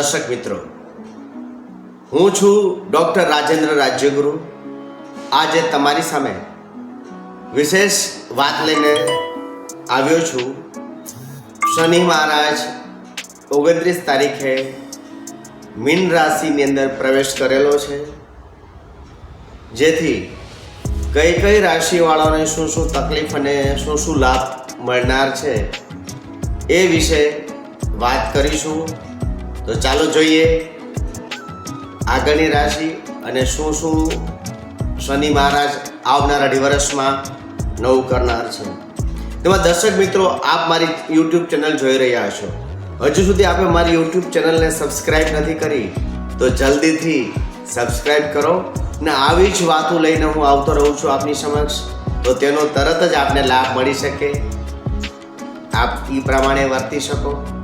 દર્શક મિત્રો, હું છું ડૉક્ટર રાજેન્દ્ર રાજ્યગુરુ. આજે તમારી સામે વિશેષ વાત લઈને આવ્યો છું. શનિ મહારાજ ઓગણત્રીસ તારીખે મીન રાશિની અંદર પ્રવેશ કરેલો છે. જેથી કઈ કઈ રાશિવાળાને શું શું તકલીફ અને શું શું લાભ મળનાર છે એ વિશે વાત કરીશું. તો ચાલો જોઈએ આગળની રાશિ અને શું શું શનિ મહારાજ આવનાર અઢી વર્ષમાં નવું કરનાર છે. તેમાં દર્શક મિત્રો, આપ મારી યુટ્યુબ ચેનલ જોઈ રહ્યા છો હજુ સુધી આપે મારી યુટ્યુબ ચેનલને સબસ્ક્રાઈબ નથી કરી, તો જલ્દીથી સબસ્ક્રાઈબ કરો ને આવી જ વાતો લઈને હું આવતો રહું છું આપની સમક્ષ. તો તેનો તરત જ આપને લાભ મળી શકે. આપ એ પ્રમાણે વર્તી શકો.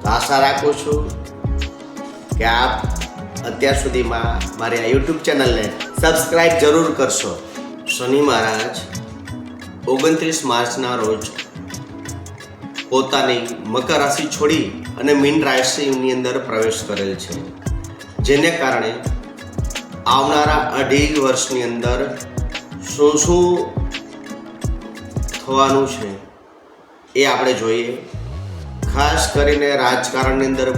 તો આશા રાખું છું કે આપ અત્યાર સુધીમાં મારી આ યુટ્યુબ ચેનલને સબસ્ક્રાઈબ જરૂર કરશો. શનિ મહારાજ, ઓગણત્રીસ માર્ચના રોજ પોતાની મકર રાશિ છોડી અને મીન રાશિની અંદર પ્રવેશ કરેલ છે. જેને કારણે આવનારા અઢી વર્ષની અંદર શું શું થવાનું છે એ આપણે જોઈએ. ખાસ કરીને રાજકારણની અંદર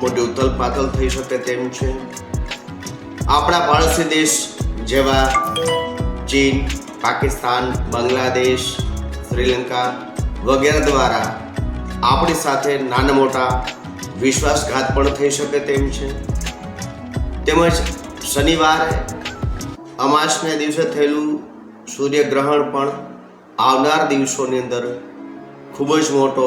મોટી ઉથલ પાથલ થઈ શકે તેમ છે. આપણા પાડોશી દેશ જેવા ચીન, પાકિસ્તાન, બાંગ્લાદેશ, શ્રીલંકા વગેરે દ્વારા આપણી સાથે નાના મોટા વિશ્વાસઘાત પણ થઈ શકે તેમ છે. તેમજ શનિવારે અમાસને દિવસે થયેલું સૂર્યગ્રહણ પણ આવનાર દિવસોની અંદર ખૂબ જ મોટો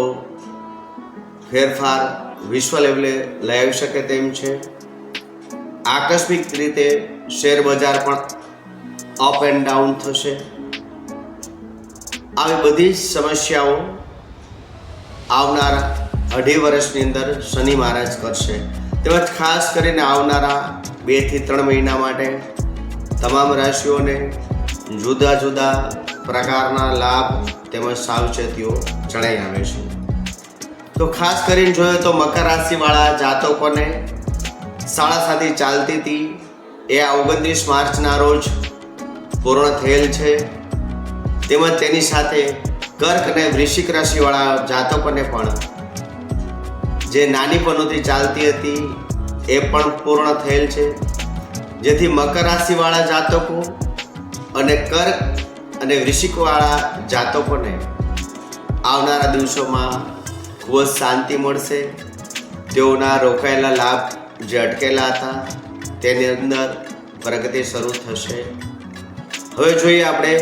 ફેરફાર વિશ્વ લેવલે લઈ આવી શકે તેમ છે. આકસ્મિક રીતે શેર બજાર પણ અપ એન્ડ ડાઉન થશે. આવી બધી સમસ્યાઓ આવનારા અઢી વર્ષની અંદર શનિ મહારાજ કરશે. તેમજ ખાસ કરીને આવનારા બેથી ત્રણ મહિના માટે તમામ રાશિઓને જુદા જુદા પ્રકારના લાભ તેમજ સાવચેતીઓ જણાઈ આવે છે. તો ખાસ કરીને જોયો તો મકર રાશિવાળા જાતકોને શાળા સાથે ચાલતી હતી. એ ઓગણત્રીસ માર્ચના રોજ પૂર્ણ થયેલ છે. તેમજ તેની સાથે કર્ક અને વૃશ્ચિક રાશિવાળા જાતકોને પણ જે નાનીપણોથી ચાલતી હતી, એ પણ પૂર્ણ થયેલ છે. જેથી મકર રાશિવાળા જાતકો અને કર્ક અને વૃશ્ચિકવાળા જાતકોને આવનારા દિવસોમાં ખૂબ જ શાંતિ મળશે. તેઓના રોકાયેલા લાભ જે અટકેલા હતા, તેની અંદર પ્રગતિ શરૂ થશે. હવે જોઈએ આપણે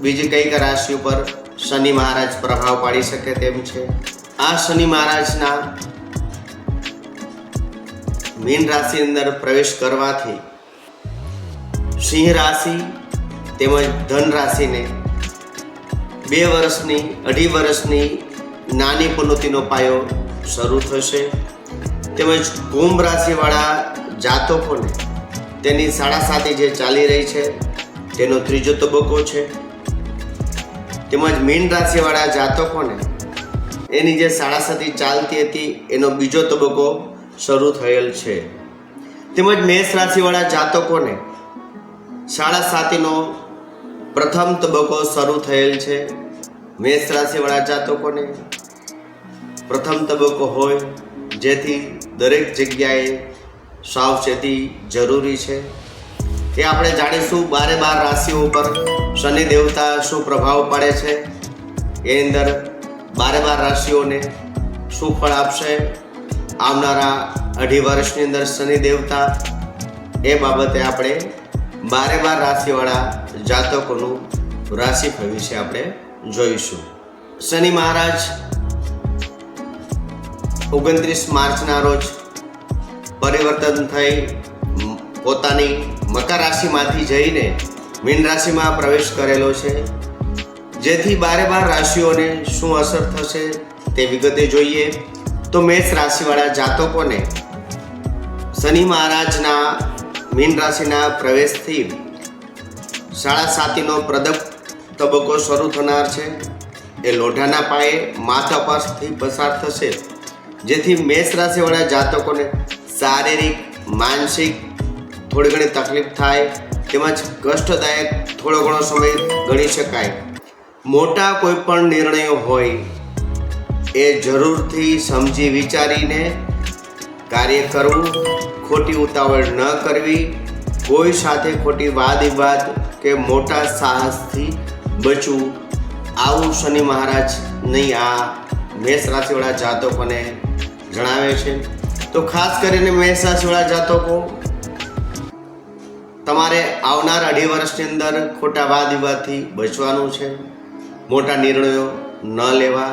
બીજી કંઈક રાશિ ઉપર શનિ મહારાજ પ્રભાવ પાડી શકે તેમ છે. આ શનિ મહારાજના મીન રાશિ અંદર પ્રવેશ કરવાથી સિંહ રાશિ તેમજ ધન રાશિને બે વર્ષની અઢી વર્ષની નાની પનોતીનો પાયો શરૂ થશે. તેમજ કુંભ રાશિવાળા જાતકોને તેની સાડાસાતી જે ચાલી રહી છે, તેનો ત્રીજો તબક્કો છે. તેમજ મીન રાશિવાળા જાતકોને એની જે સાડાસાતી ચાલતી હતી, એનો બીજો તબક્કો શરૂ થયેલ છે. તેમજ મેષ રાશિવાળા જાતકોને સાડા સાતીનો પ્રથમ તબક્કો શરૂ થયેલ છે. મેષ રાશિવાળા જાતકોને પ્રથમ તબક્કો હોય, જેથી દરેક જગ્યાએ સાવચેતી જરૂરી છે. એ આપણે જાણીશું બારે બાર રાશિઓ ઉપર શનિ દેવતા શું પ્રભાવ પાડે છે. એની અંદર બારે બાર રાશિઓને શું ફળ આપશે? આવનારા અઢી વર્ષની અંદર શનિ દેવતા, એ બાબતે આપણે બારે બાર રાશિવાળા જાતકોનું રાશિફળ વિશે આપણે જોઈશું. શનિ મહારાજ ઓગણત્રીસ માર્ચના રોજ પરિવર્તન થઈ પોતાની મકર રાશિમાંથી જઈને મીન રાશિમાં પ્રવેશ કરેલો છે. જેથી બારે બાર રાશિઓને શું અસર થશે તે વિગતે જોઈએ. તો મેષ રાશિવાળા જાતકોને શનિ મહારાજના મીન રાશિના પ્રવેશથી સાડા સાતીનો પ્રદપ તબક્કો શરૂ થનાર છે. એ લોઢાના પાયે માથા પરથી પસાર થશે. જેથી મેષ રાશિવાળા જાતકોને શારીરિક, માનસિક થોડી ઘણી તકલીફ થાય, તેમજ કષ્ટદાયક થોડો ઘણો સમય ગણી શકાય. મોટા કોઈ પણ નિર્ણયો હોય, એ જરૂરથી સમજી વિચારીને કાર્ય કરવું, ખોટી ઉતાવળ ન કરવી, કોઈ સાથે ખોટી વાદ વિવાદ કે મોટા સાહસથી બચવું. આવું શનિ મહારાજ નહીં, આ મેષ રાશિવાળા જાતકોને જણાવે છે. તો ખાસ કરીને મહેસાસવાળા જાતકો, તમારે આવનાર અઢી વર્ષની અંદર ખોટા વાદ વિવાદથી બચવાનું છે. મોટા નિર્ણયો ન લેવા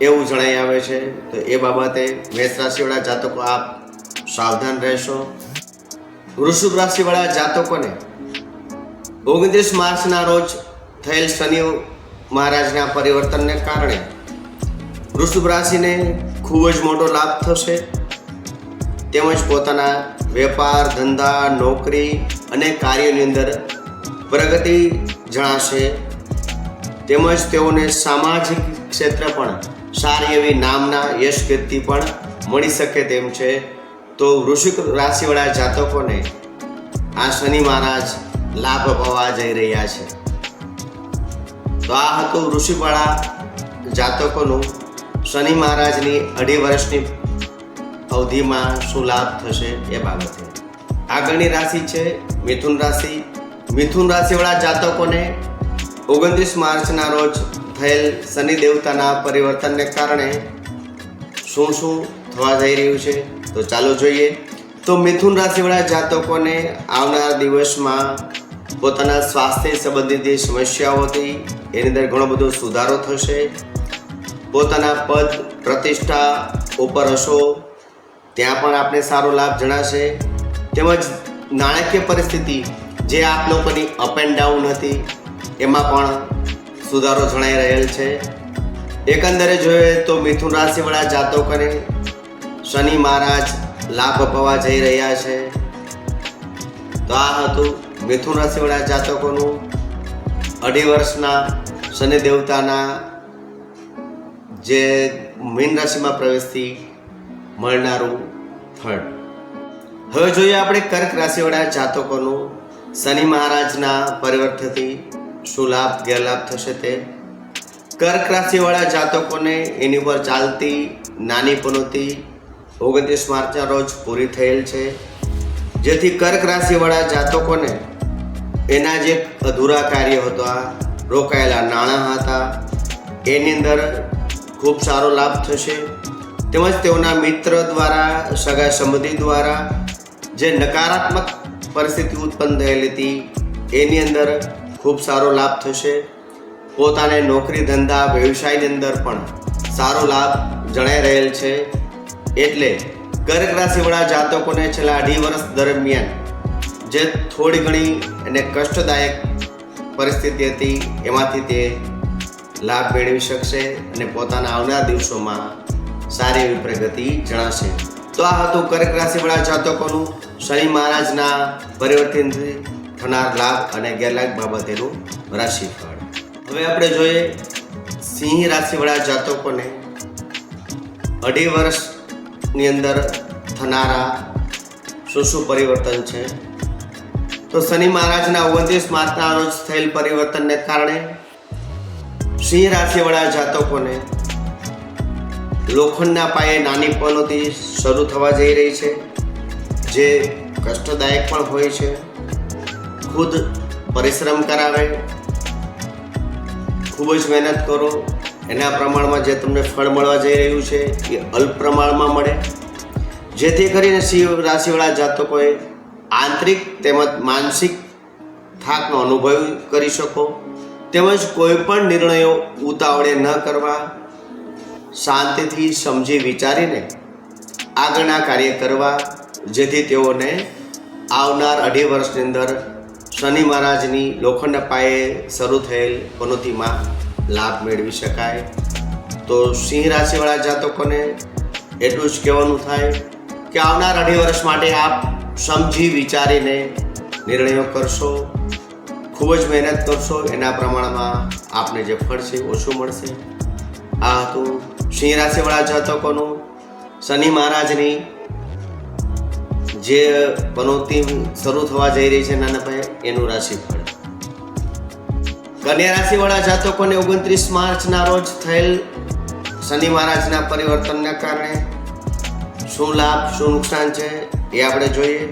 એવું જણાઈ આવે છે. તો એ બાબતે મેષ રાશિવાળા જાતકો, આપ સાવધાન રહેશો. વૃષભ રાશિવાળા જાતકોને ઓગણત્રીસ માર્ચના રોજ થયેલ શનિ મહારાજના પરિવર્તનને કારણે વૃષભ રાશિને ખૂબ જ મોટો લાભ થશે. તેમજ પોતાના વેપાર, ધંધા, નોકરી અને કાર્યની અંદર પ્રગતિ જણાશે. તેમજ તેઓને સામાજિક ક્ષેત્ર પણ સારી એવી નામના યશ કીર્તિ પણ મળી શકે તેમ છે. તો વૃશ્ચિક રાશિવાળા જાતકોને આ શનિ મહારાજ લાભ અપાવવા જઈ રહ્યા છે. તો આ હતું ઋષિવાળા જાતકોનું શનિ મહારાજની અઢી વર્ષની અવધિમાં શું લાભ થશે એ બાબતે. આગળની રાશિ છે મિથુન રાશિ. મિથુન રાશિવાળા જાતકોને ઓગણત્રીસ માર્ચના રોજ થયેલ શનિ દેવતાના પરિવર્તનને કારણે શું શું થવા જઈ રહ્યું છે તો ચાલો જોઈએ. તો મિથુન રાશિવાળા જાતકોને આવનાર દિવસમાં પોતાના સ્વાસ્થ્ય સંબંધિત જે સમસ્યાઓ હતી, એની અંદર ઘણો બધો સુધારો થશે. પોતાના પદ, પ્રતિષ્ઠા ઉપર હશો, ત્યાં પણ આપને સારો લાભ જણાશે. તેમજ નાણાકીય પરિસ્થિતિ જે આપ લોકોની અપ એન્ડ ડાઉન હતી, એમાં પણ સુધારો જણાઈ રહેલ છે. એકંદરે જોઈએ તો મિથુન રાશિવાળા જાતકોને શનિ મહારાજ લાભ અપાવવા જઈ રહ્યા છે. તો આ હતું મિથુન રાશિવાળા જાતકોનું અઢી વર્ષના શનિ દેવતાના જે મીન રાશિમાં પ્રવેશથી મળનારું ફળ. હવે જોઈએ આપણે કર્ક રાશિવાળા જાતકોનું. શનિ મહારાજના પરિવર્તનથી શું લાભ, ગેરલાભ થશે તે. કર્ક રાશિવાળા જાતકોને એની ઉપર ચાલતી નાની પનોતી ઓગણત્રીસ માર્ચના રોજ પૂરી થયેલ છે. જેથી કર્ક રાશિવાળા જાતકોને એના જે અધૂરા કાર્ય હતા, રોકાયેલા નાણાં હતા, એની અંદર ખૂબ સારો લાભ થશે. તેમજ તેઓના મિત્ર દ્વારા, સગા સંબંધી દ્વારા જે નકારાત્મક પરિસ્થિતિ ઉત્પન્ન થયેલી હતી, એની અંદર ખૂબ સારો લાભ થશે. પોતાને નોકરી ધંધા, વ્યવસાયની અંદર પણ સારો લાભ જણાઈ રહેલ છે. એટલે કર્ક રાશિવાળા જાતકોને છેલ્લા અઢી વર્ષ દરમિયાન જે થોડી ઘણી અને કષ્ટદાયક પરિસ્થિતિ હતી, એમાંથી તે લાભ મેળવી શકશે અને પોતાના આવનાર દિવસોમાં સારી એવી પ્રગતિ જણાશે. તો આ હતું કર્ક રાશિવાળા જાતકોનું. શનિ મહારાજના પરિવર્તનથી થનાર લાભ અને ગેરલાભ બાબતેનું રાશિફળ. હવે આપણે જોઈએ સિંહ રાશિવાળા જાતકોને. અઢી વર્ષની અંદર થનારા શું શું પરિવર્તન છે? તો શનિ મહારાજના ઓગણત્રીસ માર્ચના રોજ થયેલ પરિવર્તનને કારણે સિંહ રાશિવાળા જાતકોને લોખંડના પાયે નાની પનોતી શરૂ થવા જઈ રહી છે, જે કષ્ટદાયક પણ હોય છે. ખુદ પરિશ્રમ કરાવે, ખૂબ જ મહેનત કરો. એના પ્રમાણમાં જે તમને ફળ મળવા જઈ રહ્યું છે, એ અલ્પ પ્રમાણમાં મળે. જેથી કરીને સિંહ રાશિવાળા જાતકોએ આંતરિક તેમજ માનસિક થાકનો અનુભવ કરી શકો. તેમજ કોઈ પણ નિર્ણયો ઉતાવળે ન કરવા, શાંતિથી સમજી વિચારીને આગળના કાર્ય કરવા, જેથી તેઓને આવનાર અઢી વર્ષની અંદર શનિ મહારાજની લોખંડ પાયે શરૂ થયેલ પનોતીમાં લાભ મેળવી શકાય. તો સિંહ રાશિવાળા જાતકોને એટલું જ કહેવાનું થાય કે આવનાર અઢી વર્ષ માટે આપ સમજી વિચારીને નિર્ણયો કરશો. ખૂબ જ મહેનત કરશો. એના પ્રમાણમાં આપને જે ફળ છે ઓછું મળશે. આ હતું સિંહ રાશિવાળા જાતકોનું. શનિ મહારાજની જે પનોતી શરૂ થવા જઈ રહી છે નાના ભાઈ એનું રાશિફળ. કન્યા રાશિવાળા જાતકોને ઓગણત્રીસ માર્ચના રોજ થયેલ શનિ મહારાજના પરિવર્તનને કારણે શું લાભ, શું નુકસાન છે એ આપણે જોઈએ.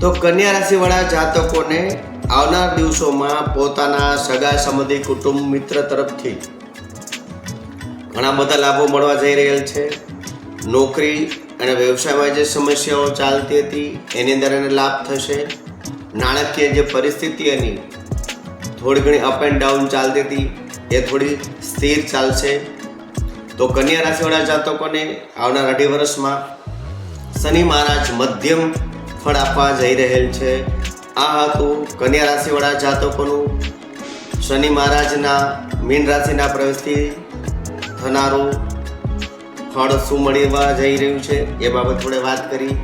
તો કન્યા રાશિવાળા જાતકોને આવનાર દિવસોમાં પોતાના સગા સંબંધી કુટુંબ મિત્ર તરફથી ઘણા બધા લાભો મળવા જઈ રહેલ છે. નોકરી અને વ્યવસાયમાં જે સમસ્યાઓ ચાલતી હતી, એની અંદર એને લાભ થશે. નાણાકીય જે પરિસ્થિતિ એની થોડી ઘણી અપ એન્ડ ડાઉન ચાલતી હતી, એ થોડી સ્થિર ચાલશે. તો કન્યા રાશિવાળા જાતકોને આવનાર અઢી વર્ષમાં શનિ મહારાજ મધ્યમ ફળ આપવા જઈ રહેલ છે. આ હતું કન્યા રાશિવાળા જાતકોનું. શનિ મહારાજના મીન રાશિના પ્રવેશથી થનારું ફળ શું મળવા જઈ રહ્યું છે એ બાબત થોડે વાત કરી.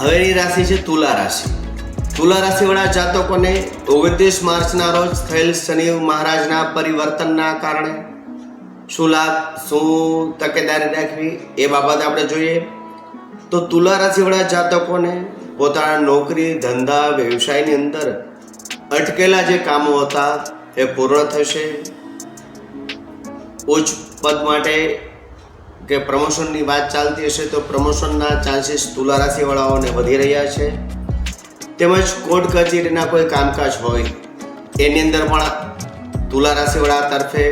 હવેની રાશિ છે તુલા રાશિ. તુલા રાશિવાળા જાતકોને ઓગણત્રીસ માર્ચના રોજ થયેલ શનિ મહારાજના પરિવર્તનના કારણે શું લાભ, શું તકેદારી રાખવી એ બાબત આપણે જોઈએ. તો તુલા રાશિવાળા જાતકોને પોતાના નોકરી, ધંધા, વ્યવસાયની અંદર અટકેલા જે કામો હતા એ પૂર્ણ થશે. ઉચ્ચ પદ માટે કે પ્રમોશનની વાત ચાલતી હશે તો પ્રમોશનના ચાન્સીસ તુલા રાશિવાળાઓને વધી રહ્યા છે. તેમજ કોર્ટ કચેરીના કોઈ કામકાજ હોય, એની અંદર પણ તુલા રાશિવાળા તરફે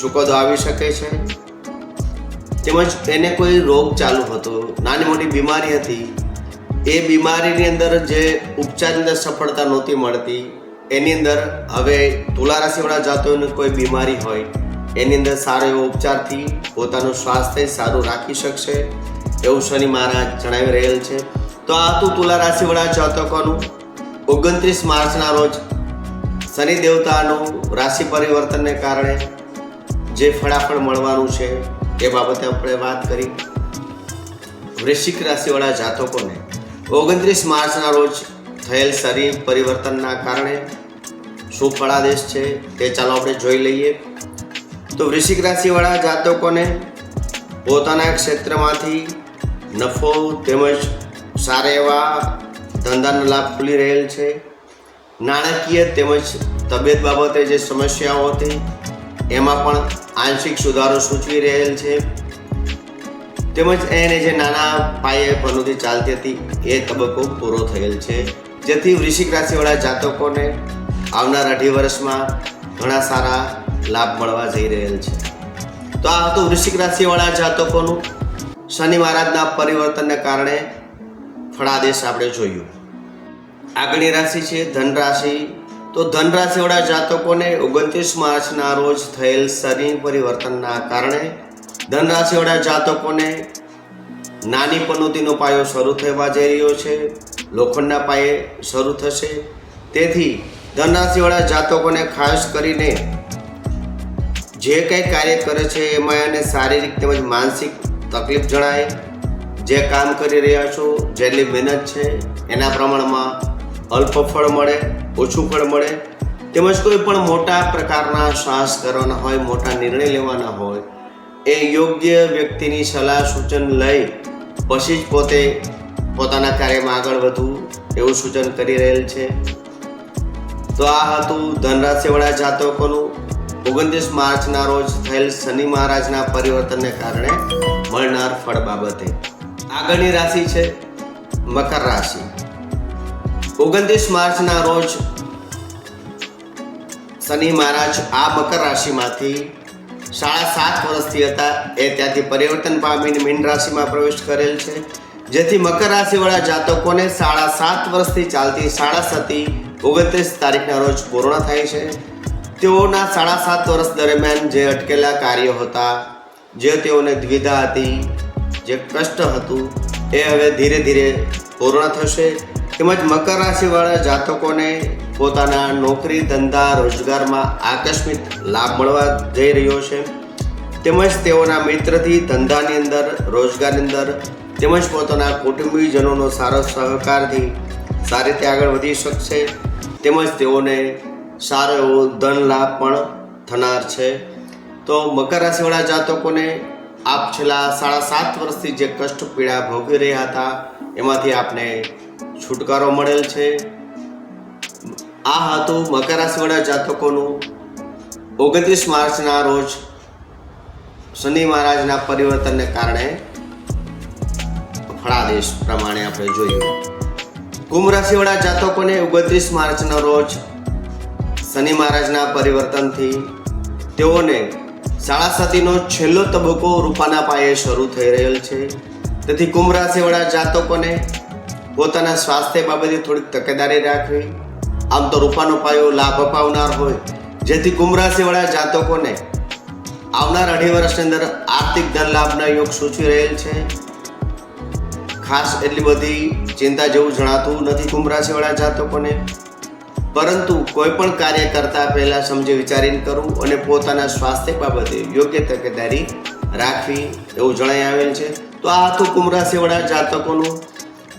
ચુકાદો આવી શકે છે. તેમજ એને કોઈ રોગ ચાલુ હતો, નાની મોટી બીમારી હતી એ બીમારીની અંદર જે ઉપચારની અંદર સફળતા નહોતી મળતી, એની અંદર હવે તુલા રાશિવાળા જાતોને કોઈ બીમારી હોય, એની અંદર સારો એવો ઉપચારથી પોતાનું સ્વાસ્થ્ય સારું રાખી શકશે, એવું શનિ મહારાજ જણાવી રહેલ છે. તો આ હતું તુલા રાશિવાળા જાતકોનું ઓગણત્રીસ માર્ચના રોજ શનિ દેવતાનું રાશિ પરિવર્તનને કારણે જે ફળાફળ મળવાનું છે, એ બાબતે આપણે વાત કરી. વૃશ્ચિક રાશિવાળા જાતકોને ઓગણત્રીસ માર્ચના રોજ થયેલ શરીર પરિવર્તનના કારણે શું ફળાદેશ છે તે ચાલો આપણે જોઈ લઈએ. તો વૃશ્ચિક રાશિવાળા જાતકોને પોતાના ક્ષેત્રમાંથી નફો તેમજ સારા એવા ધંધાનો લાભ ખુલી રહેલ છે. નાણાકીય તેમજ તબિયત બાબતે જે સમસ્યાઓ હતી, એમાં પણ આંશિક સુધારો સૂચવી રહેલ છે. તેમજ એને જે નાના પાયે પનોતી ચાલતી હતી, એ તબક્કો પૂરો થયેલ છે. જેથી વૃશ્ચિક રાશિવાળા જાતકોને આવનાર અઢી વર્ષમાં ઘણા સારા લાભ મળવા જઈ રહેલ છે. તો આ હતું વૃશ્ચિક રાશિવાળા જાતકોનું. શનિ મહારાજના પરિવર્તનને કારણે ફળાદેશ આપણે જોયું. આગળની રાશિ છે ધન રાશિ તો ધન રાશિવાળા જાતકોને ઓગણત્રીસ માર્ચના રોજ થયેલ શનિ પરિવર્તનના કારણે ધન રાશિવાળા જાતકોને નાની પનોતીનો પાયો શરૂ થવા જઈ રહ્યો છે. લોખંડના પાયે શરૂ થશે. તેથી ધન રાશિવાળા જાતકોને ખાસ કરીને જે કંઈ કાર્ય કરે છે એમાં એને શારીરિક તેમજ માનસિક તકલીફ જણાય. જે કામ કરી રહ્યા છો, જેટલી મહેનત છે, એના પ્રમાણમાં અલ્પ ફળ મળે, ઓછું ફળ મળે, તેમજ કોઈ પણ મોટા પ્રકારના સાહસ કરવાના હોય, મોટા નિર્ણય લેવાના હોય એ યોગ્ય વ્યક્તિની સલાહ સૂચન લઈ પછી જ પોતે પોતાના કાર્યમાં આગળ વધવું એવું સૂચન કરી રહેલ છે. તો આ હતું ધનરાશિવાળા જાતકોનું ઓગણત્રીસ માર્ચના રોજ થયેલ શનિ મહારાજના પરિવર્તનને કારણે મળનાર ફળ બાબતે. આગળની રાશિ છે મકર રાશિ. ઓગણત્રીસ માર્ચના રોજ શનિ મહારાજ આ મકર રાશિમાંથી સાડા સાત વર્ષથી હતા. એ ત્યાંથી પરિવર્તન પામીને મીન રાશિમાં પ્રવેશ કરેલ છે. જેથી મકર રાશિવાળા જાતકોને સાડા સાત વર્ષથી ચાલતી સાડા સતી ઓગણત્રીસ તારીખના રોજ પૂર્ણ થાય છે. તેઓના સાડા સાત વર્ષ દરમિયાન જે અટકેલા કાર્યો હતા, જે તેઓને દ્વિધા હતી, જે કષ્ટ હતું, એ હવે ધીરે ધીરે પૂર્ણ થશે. તેમજ મકર રાશિવાળા જાતકોને પોતાના નોકરી, ધંધા, રોજગારમાં આકસ્મિક લાભ મળવા જઈ રહ્યો છે. તેમજ તેઓના મિત્રથી ધંધાની અંદર, રોજગારની અંદર, તેમજ પોતાના કુટુંબીજનોનો સારો સહકારથી સારી રીતે આગળ વધી શકશે. તેમજ તેઓને સારો એવો ધન લાભ પણ થનાર છે. તો મકર રાશિવાળા જાતકોને આપ છેલ્લા સાડા સાત વર્ષથી જે કષ્ટ પીડા ભોગવી રહ્યા હતા, એમાંથી આપને છુટકારો મળેલ છે. આ હતું મકર રાશિવાળા જાતકોનું ઓગણત્રીસ માર્ચના રોજ શનિ મહારાજના પરિવર્તનને કારણે ફળાદેશ પ્રમાણે આપણે જોયું. કુંભ રાશિવાળા જાતકોને ઓગણત્રીસ માર્ચના રોજ શનિ મહારાજના પરિવર્તનથી તેઓને શાળા સતીનો છેલ્લો તબક્કો રૂપાના પાયે શરૂ થઈ રહેલ છે. તેથી કુંભ રાશિવાળા જાતકોને પોતાના સ્વાસ્થ્ય બાબતે થોડીક તકેદારી રાખવી. આમ તો રૂપાનો પાયો લાભ અપાવનાર હોય. જેથી કુંભ રાશિવાળા જાતકોને આવનાર અઢી વર્ષની અંદર આર્થિક ધન લાભના યોગ સૂચવી રહેલ છે. ખાસ એટલી બધી ચિંતા જેવું જણાતું નથી કુંભ રાશિવાળા જાતકોને. પરંતુ કોઈ પણ કાર્ય કરતા પહેલા સમજી વિચારીને કરવું અને પોતાના સ્વાસ્થ્ય બાબતે યોગ્ય તકેદારી રાખવી એવું જણાઈ આવેલ છે. તો આ હતું કુંભ રાશિવાળા જાતકોનું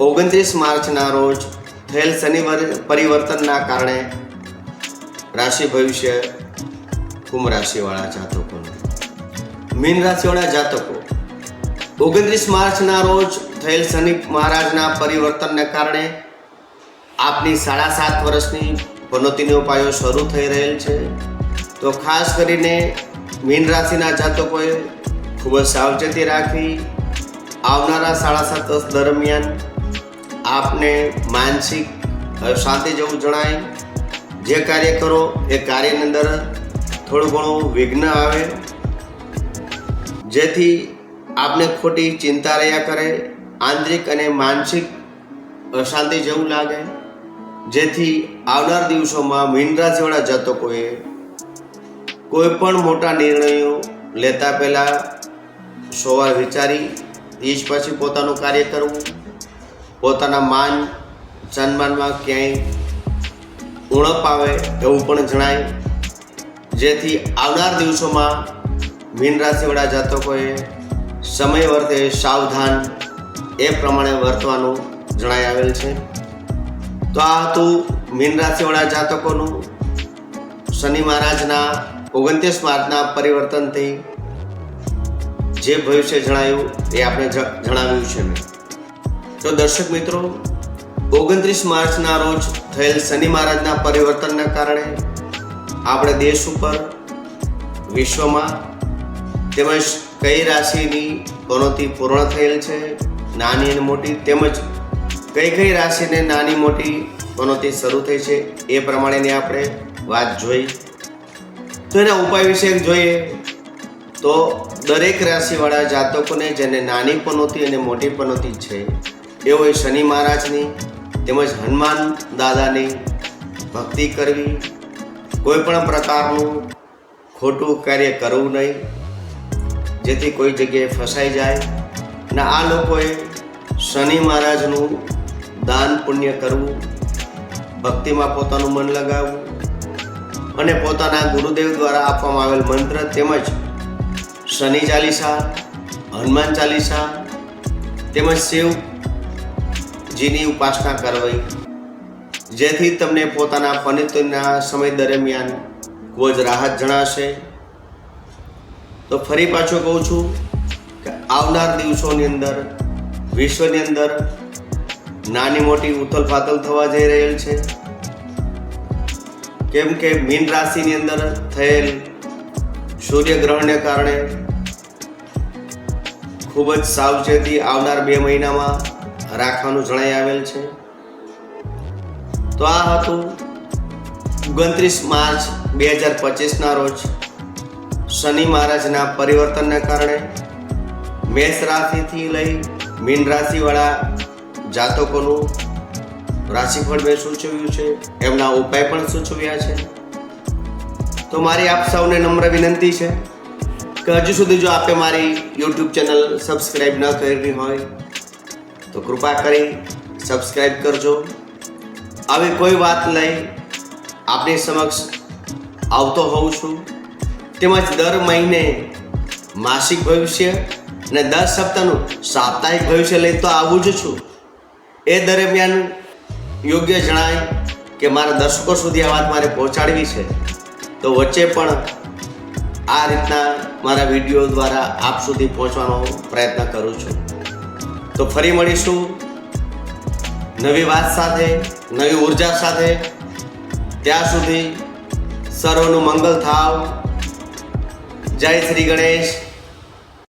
ઓગણત્રીસ માર્ચના રોજ થયેલ શનિ પરિવર્તનના કારણે રાશિ ભવિષ્ય કુંભ રાશિવાળા જાતકોનું. મીન રાશિવાળા જાતકો. ઓગણત્રીસ માર્ચના રોજ થયેલ શનિ મહારાજના પરિવર્તનને કારણે આપની સાડા સાત વર્ષની પનોતીની પાયો શરૂ થઈ રહેલ છે. તો ખાસ કરીને મીન રાશિના જાતકોએ ખૂબ જ સાવચેતી રાખવી આવનારા સાડા સાત વર્ષ દરમિયાન આપને માનસિક શાંતિ જેવું જણાય. જે કાર્ય કરો, એ કાર્યની અંદર થોડું ઘણું વિઘ્ન આવે. જેથી આપને ખોટી ચિંતા રહ્યા કરે, આંતરિક અને માનસિક અશાંતિ જેવું લાગે. જેથી આવનાર દિવસોમાં મીન રાશિવાળા જાતકોએ કોઈ પણ મોટા નિર્ણયો લેતા પહેલાં સોવાર વિચારી એ જ પછી પોતાનું કાર્ય કરવું. પોતાના માન સન્માનમાં ક્યાંય ઉણપ આવે એવું પણ જણાય. જેથી આવનાર દિવસોમાં મીન રાશિવાળા જાતકોએ સમય વર્તે સાવધાન એ પ્રમાણે વર્તવાનું જણાઈ આવેલ છે. તો આ હતું મીન રાશિવાળા જાતકોનું શનિ મહારાજના ઓગણત્રીસ માર્ચના પરિવર્તનથી જે ભવિષ્ય જણાયું એ આપણે જણાવ્યું છે. મેં તો દર્શક મિત્રો, ઓગણત્રીસ માર્ચના રોજ થયેલ શનિ મહારાજના પરિવર્તનના કારણે આપણે દેશ ઉપર, વિશ્વમાં તેમજ કઈ રાશિની પનોતી પૂર્ણ થયેલ છે, નાની અને મોટી, તેમજ કઈ કઈ રાશિને નાની મોટી પનોતી શરૂ થઈ છે, એ પ્રમાણેની આપણે વાત જોઈ. તો એના ઉપાય વિશે જોઈએ, તો દરેક રાશિવાળા જાતકોને જેને નાની પનોતી અને મોટી પનોતી છે એઓએ શનિ મહારાજની તેમજ હનુમાન દાદાની ભક્તિ કરવી. કોઈ પણ પ્રકારનું ખોટું કાર્ય કરવું નહીં. જેથી કોઈ જગ્યાએ ફસાઈ જાય. ને આ લોકોએ શનિ મહારાજનું દાન પુણ્ય કરવું. ભક્તિમાં પોતાનું મન લગાવવું. અને પોતાના ગુરુદેવ દ્વારા આપવામાં આવેલ મંત્ર તેમજ શનિ ચાલીસા, હનુમાન ચાલીસા તેમજ શિવજીની ઉપાસના કરવી. જેથી તમને પોતાના પનિતના સમય દરમિયાન ખૂબ જ રાહત જણાશે. તો ફરી પાછું કહું છું કે આવનાર દિવસોની અંદર, વિશ્વની અંદર નાની મોટી ઉથલ પાથલ થવા જઈ રહેલ છે. કેમ કે મીન રાશિની અંદર થયેલ સૂર્યગ્રહણને કારણે ખૂબ જ સાવચેતી આવનાર બે મહિનામાં રાખવાનું જણાઈ આવેલ છે. તો આ હતું ઓગણત્રીસ માર્ચ બે હજાર પચીસના રોજ. શનિ મહારાજના પરિવર્તનને કારણે મેષ રાશિથી લઈ મીન રાશિવાળા જાતકોનું રાશિફળ મેં સૂચવ્યું છે. એમના ઉપાય પણ સૂચવ્યા છે. તો મારી આપ સૌને નમ્ર વિનંતી છે કે હજુ સુધી જો આપે મારી યુટ્યુબ ચેનલ સબસ્ક્રાઈબ ન કરી હોય તો કૃપા કરી સબસ્ક્રાઈબ કરજો. આવી કોઈ વાત લઈ આપની સમક્ષ આવતો હોઉં છું. તેમજ દર મહિને માસિક ભવિષ્ય અને દસ સપ્તાહનું સાપ્તાહિક ભવિષ્ય લઈ તો આવું જ છું. એ દરમિયાન યોગ્ય જણાય કે મારા દર્શકો સુધી આ વાત મારે પહોંચાડવી છે. તો વચ્ચે પણ આ રીતના મારા વીડિયો દ્વારા આપ સુધી પહોંચવાનો પ્રયત્ન કરું છું. તો ફરી મળીશું નવી વાત સાથે, નવી ઊર્જા સાથે. ત્યાં સુધી સર્વનું મંગલ થાવ. જય શ્રી ગણેશ.